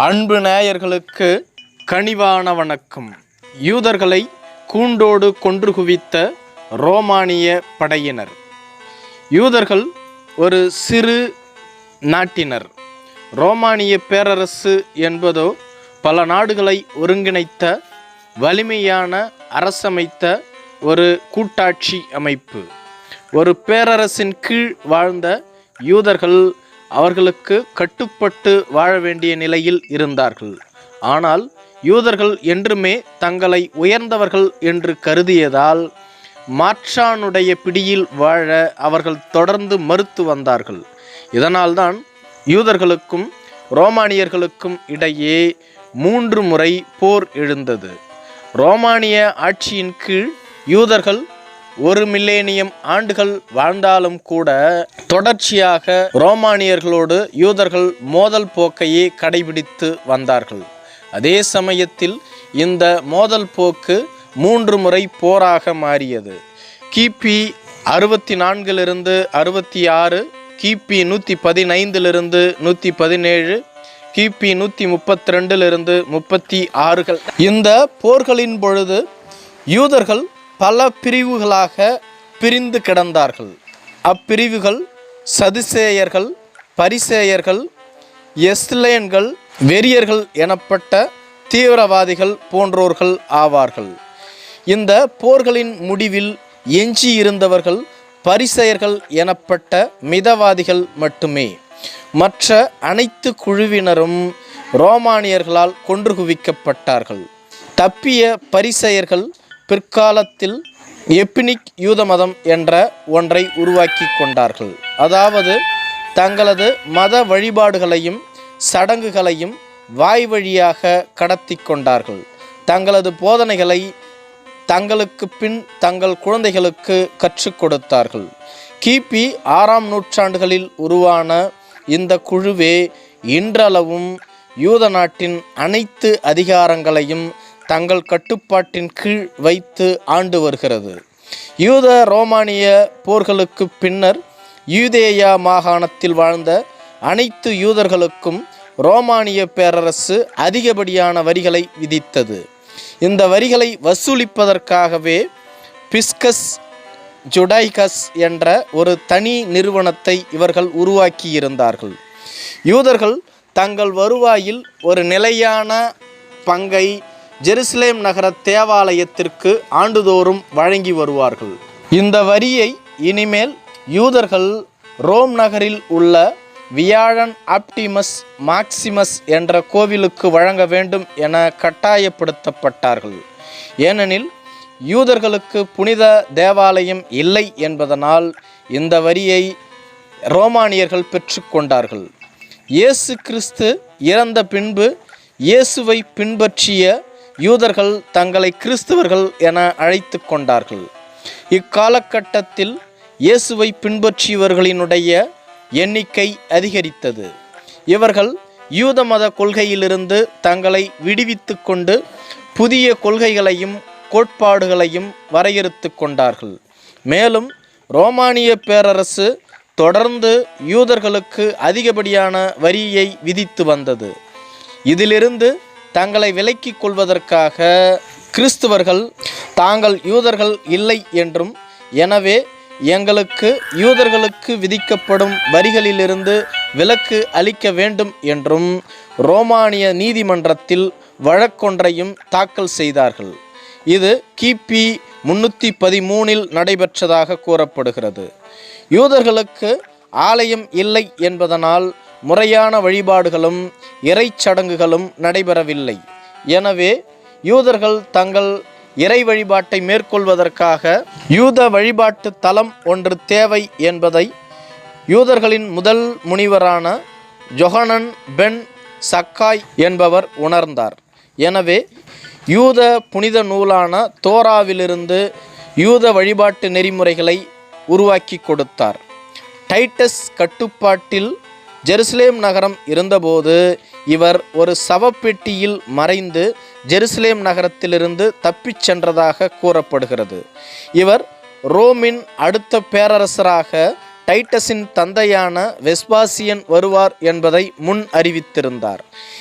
அன்பு நேயர்களுக்கு கனிவான வணக்கம். யூதர்களை கூண்டோடு கொன்று குவித்த ரோமானிய படையினர். யூதர்கள் ஒரு சிறு நாட்டினர். ரோமானிய பேரரசு என்பதோ பல நாடுகளை ஒருங்கிணைத்த வலிமையான அரசமைத்த ஒரு கூட்டாட்சி அமைப்பு. ஒரு பேரரசின் கீழ் வாழ்ந்த யூதர்கள் அவர்களுக்கு கட்டுப்பட்டு வாழ வேண்டிய நிலையில் இருந்தார்கள். ஆனால் யூதர்கள் என்றுமே தங்களை உயர்ந்தவர்கள் என்று கருதியதால் மாற்றானுடைய பிடியில் வாழ அவர்கள் தொடர்ந்து மறுத்து வந்தார்கள். இதனால்தான் யூதர்களுக்கும் ரோமானியர்களுக்கும் இடையே மூன்று முறை போர் எழுந்தது. ரோமானிய ஆட்சியின் கீழ் யூதர்கள் ஒரு மில்லேனியம் ஆண்டுகள் வாழ்ந்தாலும் கூட தொடர்ச்சியாக ரோமானியர்களோடு யூதர்கள் மோதல் போக்கையே கடைபிடித்து வந்தார்கள். அதே சமயத்தில் இந்த மோதல் போக்கு மூன்று முறை போராக மாறியது. கிபி அறுபத்தி நான்கிலிருந்து அறுபத்தி ஆறு கிபி நூற்றி பதினைந்திலிருந்து நூற்றி பதினேழு கிபி நூற்றி முப்பத்தி ரெண்டிலிருந்து முப்பத்தி ஆறுகள் இந்த போர்களின் பொழுது யூதர்கள் பல பிரிவுகளாக பிரிந்து கிடந்தார்கள். அப்பிரிவுகள் சதுசேயர்கள் பரிசேயர்கள் எஸ்லேன்கள் வெறியர்கள் எனப்பட்ட தீவிரவாதிகள் போன்றோர்கள் ஆவார்கள். இந்த போர்களின் முடிவில் எஞ்சியிருந்தவர்கள் பரிசெயர்கள் எனப்பட்ட மிதவாதிகள் மட்டுமே. மற்ற அனைத்து குழுவினரும் ரோமானியர்களால் கொன்று குவிக்கப்பட்டார்கள். தப்பிய பரிசெயர்கள் பிற்காலத்தில் எப்பினிக் யூத மதம் என்ற ஒன்றை உருவாக்கி கொண்டார்கள். அதாவது தங்களது மத வழிபாடுகளையும் சடங்குகளையும் வாய் வழியாக கடத்தி கொண்டார்கள். தங்களது போதனைகளை தங்களுக்கு பின் தங்கள் குழந்தைகளுக்கு கற்றுக் கொடுத்தார்கள். கிபி ஆறாம் நூற்றாண்டுகளில் உருவான இந்த குழுவே இன்றளவும் யூத நாட்டின் அனைத்து அதிகாரங்களையும் தங்கள் கட்டுப்பாட்டின் கீழ் வைத்து ஆண்டு வருகிறது. யூத ரோமானிய போர்களுக்கு பின்னர் யூதேயா மாகாணத்தில் வாழ்ந்த அனைத்து யூதர்களுக்கும் ரோமானிய பேரரசு அதிகப்படியான வரிகளை விதித்தது. இந்த வரிகளை வசூலிப்பதற்காகவே பிஸ்கஸ் ஜுடைகஸ் என்ற ஒரு தனி நிறுவனத்தை இவர்கள் உருவாக்கியிருந்தார்கள். யூதர்கள் தங்கள் வருவாயில் ஒரு நிலையான பங்கை ஜெருசலேம் நகர தேவாலயத்திற்கு ஆண்டுதோறும் வழங்கி வருவார்கள். இந்த வரியை இனிமேல் யூதர்கள் ரோம் நகரில் உள்ள வியாழன் ஆப்டிமஸ் மாக்சிமஸ் என்ற கோவிலுக்கு வழங்க வேண்டும் என கட்டாயப்படுத்தப்பட்டார்கள். ஏனெனில் யூதர்களுக்கு புனித தேவாலயம் இல்லை என்பதனால் இந்த வரியை ரோமானியர்கள் பெற்றுக்கொண்டார்கள். இயேசு கிறிஸ்து இறந்த பின்பு இயேசுவை பின்பற்றிய யூதர்கள் தங்களை கிறிஸ்தவர்கள் என அழைத்து கொண்டார்கள். இக்காலகட்டத்தில் இயேசுவை பின்பற்றியவர்களினுடைய எண்ணிக்கை அதிகரித்தது. இவர்கள் யூத மத கொள்கையிலிருந்து தங்களை விடுவித்து கொண்டு புதிய கொள்கைகளையும் கோட்பாடுகளையும் வரையறுத்து கொண்டார்கள். மேலும் ரோமானிய பேரரசு தொடர்ந்து யூதர்களுக்கு அதிகப்படியான வரியை விதித்து வந்தது. இதிலிருந்து தங்களை விலக்கிக் கொள்வதற்காக கிறிஸ்துவர்கள் தாங்கள் யூதர்கள் இல்லை என்றும் எனவே எங்களுக்கு யூதர்களுக்கு விதிக்கப்படும் வரிகளிலிருந்து விலக்கு அளிக்க வேண்டும் என்றும் ரோமானிய நீதிமன்றத்தில் வழக்கொன்றையும் தாக்கல் செய்தார்கள். இது கிபி முன்னூற்றி பதிமூனில் நடைபெற்றதாக கூறப்படுகிறது. யூதர்களுக்கு ஆலயம் இல்லை என்பதனால் முறையான வழிபாடுகளும் இறைச்சடங்குகளும் நடைபெறவில்லை. எனவே யூதர்கள் தங்கள் இறை வழிபாட்டை மேற்கொள்வதற்காக யூத வழிபாட்டு தலம் ஒன்று தேவை என்பதை யூதர்களின் முதல் முனிவரான ஜொஹனன் பென் சக்காய் என்பவர் உணர்ந்தார். எனவே யூத புனித நூலான தோராவிலிருந்து யூத வழிபாட்டு நெறிமுறைகளை உருவாக்கி கொடுத்தார். டைட்டஸ் கட்டுப்பாட்டில் ஜெருசலேம் நகரம் இருந்தபோது இவர் ஒரு சவப்பெட்டியில் மறைந்து ஜெருசலேம் நகரத்திலிருந்து தப்பிச் சென்றதாக கூறப்படுகிறது. இவர் ரோமின் அடுத்த பேரரசராக டைட்டஸின் தந்தையான வெஸ்பாசியன் வருவார் என்பதை முன் அறிவித்திருந்தார்.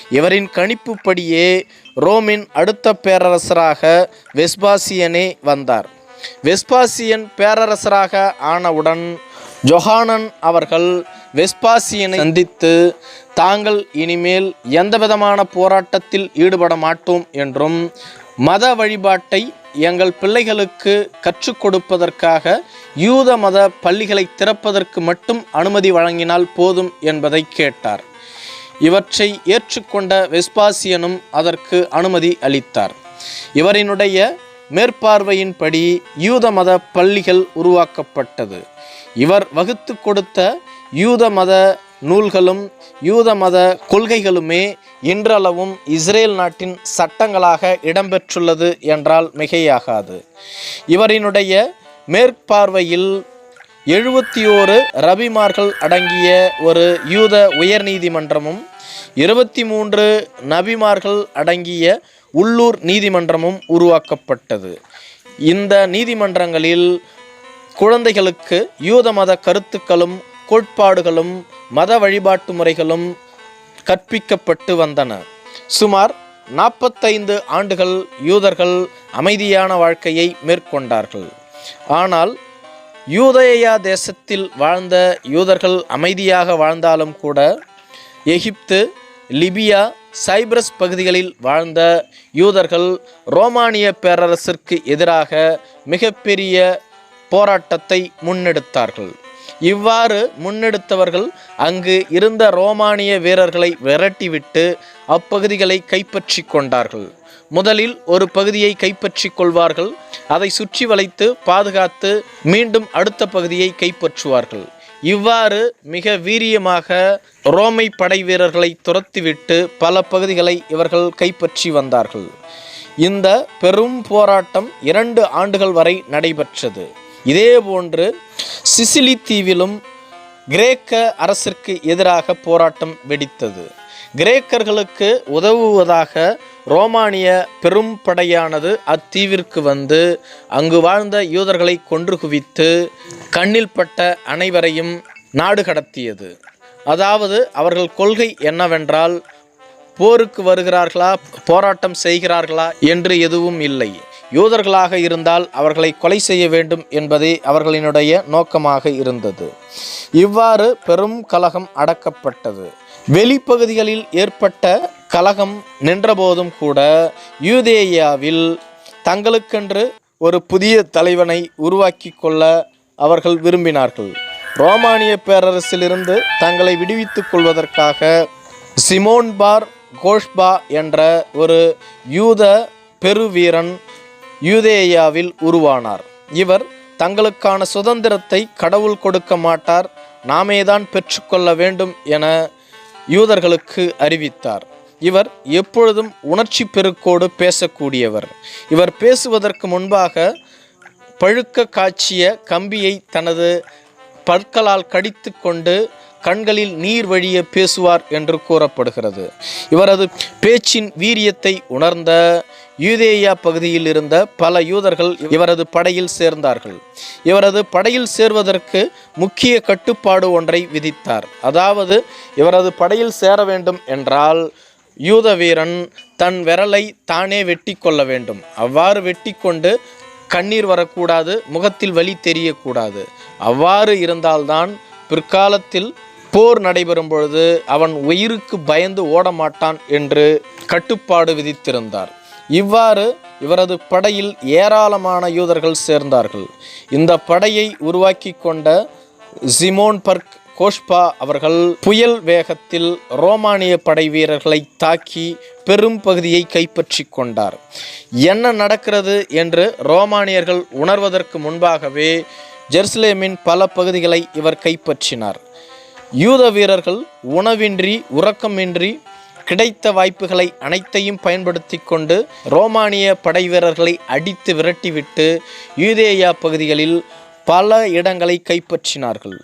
இவரின் கணிப்புப்படியே ரோமின் அடுத்த பேரரசராக வெஸ்பாசியனே வந்தார். வெஸ்பாசியன் பேரரசராக ஆனவுடன் ஜொஹானன் அவர்கள் வெஸ்பாசியனை சந்தித்து தாங்கள் இனிமேல் எந்தவிதமான போராட்டத்தில் ஈடுபட மாட்டோம் என்றும் மத வழிபாட்டை எங்கள் பிள்ளைகளுக்கு கற்றுக் கொடுப்பதற்காக யூத மத பள்ளிகளை திறப்பதற்கு மட்டும் அனுமதி வழங்கினால் போதும் என்பதை கேட்டார். இவற்றை ஏற்றுக்கொண்ட வெஸ்பாசியனும் அதற்கு அனுமதி அளித்தார். இவரினுடைய மேற்பார்வையின்படி யூத மத பள்ளிகள் உருவாக்கப்பட்டது. இவர் வகுத்து கொடுத்த யூத மத நூல்களும் யூத மத கொள்கைகளுமே இன்றளவும் இஸ்ரேல் நாட்டின் சட்டங்களாக இடம்பெற்றுள்ளது என்றால் மிகையாகாது. இவரினுடைய மேற்பார்வையில் எழுபத்தி ஓரு ரபிமார்கள் அடங்கிய ஒரு யூத உயர்நீதிமன்றமும் இருபத்தி மூன்று நபிமார்கள் அடங்கிய உள்ளூர் நீதிமன்றமும் உருவாக்கப்பட்டது. இந்த நீதிமன்றங்களில் குழந்தைகளுக்கு யூத மத கருத்துக்களும் கோட்பாடுகளும் மத வழிபாட்டு முறைகளும் கற்பிக்கப்பட்டு வந்தன. சுமார் நாற்பத்தைந்து ஆண்டுகள் யூதர்கள் அமைதியான வாழ்க்கையை மேற்கொண்டார்கள். ஆனால் யூதயா தேசத்தில் வாழ்ந்த யூதர்கள் அமைதியாக வாழ்ந்தாலும் கூட எகிப்து லிபியா சைப்ரஸ் பகுதிகளில் வாழ்ந்த யூதர்கள் ரோமானிய பேரரசிற்கு எதிராக மிகப்பெரிய போராட்டத்தை முன்னெடுத்தார்கள். இவ்வாறு முன்னெடுத்தவர்கள் அங்கு இருந்த ரோமானிய வீரர்களை விரட்டிவிட்டு அப்பகுதிகளை கைப்பற்றி கொண்டார்கள். முதலில் ஒரு பகுதியை கைப்பற்றி கொள்வார்கள். அதை சுற்றி வளைத்து பாதுகாத்து மீண்டும் அடுத்த பகுதியை கைப்பற்றுவார்கள். இவ்வாறு மிக வீரியமாக ரோமை படை வீரர்களை துரத்திவிட்டு பல பகுதிகளை இவர்கள் கைப்பற்றி வந்தார்கள். இந்த பெரும் போராட்டம் இரண்டு ஆண்டுகள் வரை நடைபெற்றது. இதே போன்று சிசிலி தீவிலும் கிரேக்க அரசிற்கு எதிராக போராட்டம் வெடித்தது. கிரேக்கர்களுக்கு உதவுவதாக ரோமானிய பெரும் படையானது அத்தீவிற்கு வந்து அங்கு வாழ்ந்த யூதர்களை கொன்று குவித்து கண்ணில் பட்ட அனைவரையும் நாடு கடத்தியது. அதாவது அவர்கள் கொள்கை என்னவென்றால் போருக்கு வருகிறார்களா போராட்டம் செய்கிறார்களா என்று எதுவும் இல்லை. யூதர்களாக இருந்தால் அவர்களை கொலை செய்ய வேண்டும் என்பதே அவர்களினுடைய நோக்கமாக இருந்தது. இவ்வாறு பெரும் கலகம் அடக்கப்பட்டது. வெளிப்பகுதிகளில் ஏற்பட்ட கலகம் நின்றபோதும் கூட யூதேயாவில் தங்களுக்கென்று ஒரு புதிய தலைவனை உருவாக்கி கொள்ள அவர்கள் விரும்பினார்கள். ரோமானிய பேரரசிலிருந்து தங்களை விடுவித்துக் கொள்வதற்காக சிமோன் பார் கோஷ்பா என்ற ஒரு யூத பெருவீரன் யூதேயாவில் உருவானார். இவர் தங்களுக்கான சுதந்திரத்தை கடவுள் கொடுக்க மாட்டார் நாமேதான் பெற்றுக்கொள்ள வேண்டும் என யூதர்களுக்கு அறிவித்தார். இவர் எப்பொழுதும் உணர்ச்சி பெருக்கோடு பேசக்கூடியவர். இவர் பேசுவதற்கு முன்பாக பழுக்க காய்ச்சிய கம்பியை தனது பற்களால் கடித்து கொண்டு கண்களில் நீர் வழிய பேசுவார் என்று கூறப்படுகிறது. இவரது பேச்சின் வீரியத்தை உணர்ந்த யூதேயா பகுதியில் இருந்த பல யூதர்கள் இவரது படையில் சேர்ந்தார்கள். இவரது படையில் சேர்வதற்கு முக்கிய கட்டுப்பாடு ஒன்றை விதித்தார். அதாவது இவரது படையில் சேர வேண்டும் என்றால் யூத வீரன் தன் விரலை தானே வெட்டி கொள்ள வேண்டும். அவ்வாறு வெட்டி கொண்டு கண்ணீர் வரக்கூடாது முகத்தில் வலி தெரியக்கூடாது. அவ்வாறு இருந்தால்தான் பிற்காலத்தில் போர் நடைபெறும் பொழுது அவன் உயிருக்கு பயந்து ஓட மாட்டான் என்று கட்டுப்பாடு விதித்திருந்தார். இவ்வாறு இவரது படையில் ஏராளமான யூதர்கள் சேர்ந்தார்கள். இந்த படையை உருவாக்கி கொண்ட ஜிமோன் பர்க் கோஷ்பா அவர்கள் புயல் வேகத்தில் ரோமானிய படை வீரர்களை தாக்கி பெரும் பகுதியை கைப்பற்றி கொண்டார். என்ன நடக்கிறது என்று ரோமானியர்கள் உணர்வதற்கு முன்பாகவே ஜெருசலேமின் பல பகுதிகளை இவர் கைப்பற்றினார். யூத வீரர்கள் உணவின்றி உறக்கமின்றி கிடைத்த வாய்ப்புகளை அனைத்தையும் பயன்படுத்தி கொண்டு ரோமானிய படை வீரர்களை அடித்து விரட்டிவிட்டு யூதேயா பகுதிகளில் பல இடங்களை கைப்பற்றினார்கள்.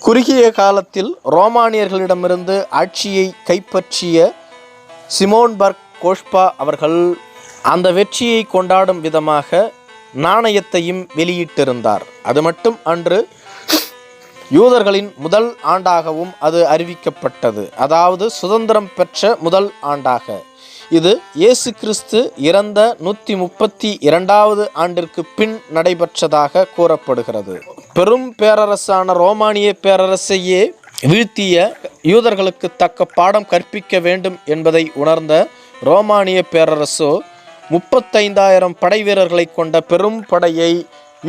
குறுகிய காலத்தில் ரோமானியர்களிடமிருந்து ஆட்சியை கைப்பற்றிய சிமோன்பர்க் கோஷ்பா அவர்கள் அந்த வெற்றியை கொண்டாடும் விதமாக நாணயத்தையும் வெளியிட்டிருந்தார். அது மட்டும் அன்று யூதர்களின் முதல் ஆண்டாகவும் அது அறிவிக்கப்பட்டது. அதாவது சுதந்திரம் பெற்ற முதல் ஆண்டாக. இது இயேசு கிறிஸ்து இறந்த நூற்றி முப்பத்தி இரண்டாவது ஆண்டிற்கு பின் நடைபெற்றதாக கூறப்படுகிறது. பெரும் பேரரசான ரோமானிய பேரரசையே வீழ்த்திய யூதர்களுக்கு தக்க பாடம் கற்பிக்க வேண்டும் என்பதை உணர்ந்த ரோமானிய பேரரசோ முப்பத்தைந்தாயிரம் படை வீரர்களை கொண்ட பெரும் படையை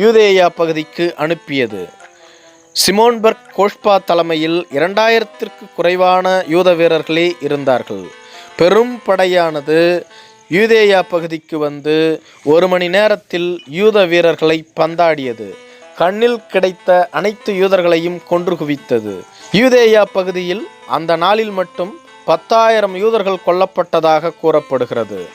யூதேயா பகுதிக்கு அனுப்பியது. சிமோன்பர்க் கோஷ்பா தலைமையில் இரண்டாயிரத்திற்கு குறைவான யூத வீரர்களே இருந்தார்கள். பெரும் படையானது யூதேயா பகுதிக்கு வந்து ஒரு மணி நேரத்தில் யூத வீரர்களை பந்தாடியது. கண்ணில் கிடைத்த அனைத்து யூதர்களையும் கொன்று குவித்தது. யூதேயா பகுதியில் அந்த நாளில் மட்டும் பத்தாயிரம் யூதர்கள் கொல்லப்பட்டதாக கூறப்படுகிறது.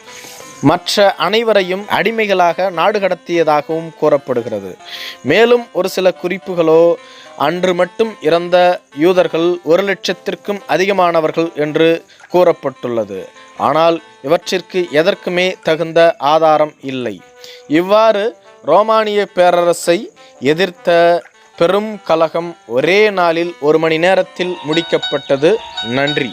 மற்ற அனைவரையும் அடிமைகளாக நாடு கடத்தியதாகவும் கூறப்படுகிறது. மேலும் ஒரு சில குறிப்புகளோ அன்று மட்டும் இறந்த யூதர்கள் ஒரு லட்சத்திற்கும் அதிகமானவர்கள் என்று கூறப்பட்டுள்ளது. ஆனால் இவற்றிற்கு எதற்குமே தகுந்த ஆதாரம் இல்லை. இவ்வாறு ரோமானிய பேரரசை எதிர்த்த பெரும் கலகம் ஒரே நாளில் ஒரு மணி நேரத்தில் முடிக்கப்பட்டது. நன்றி.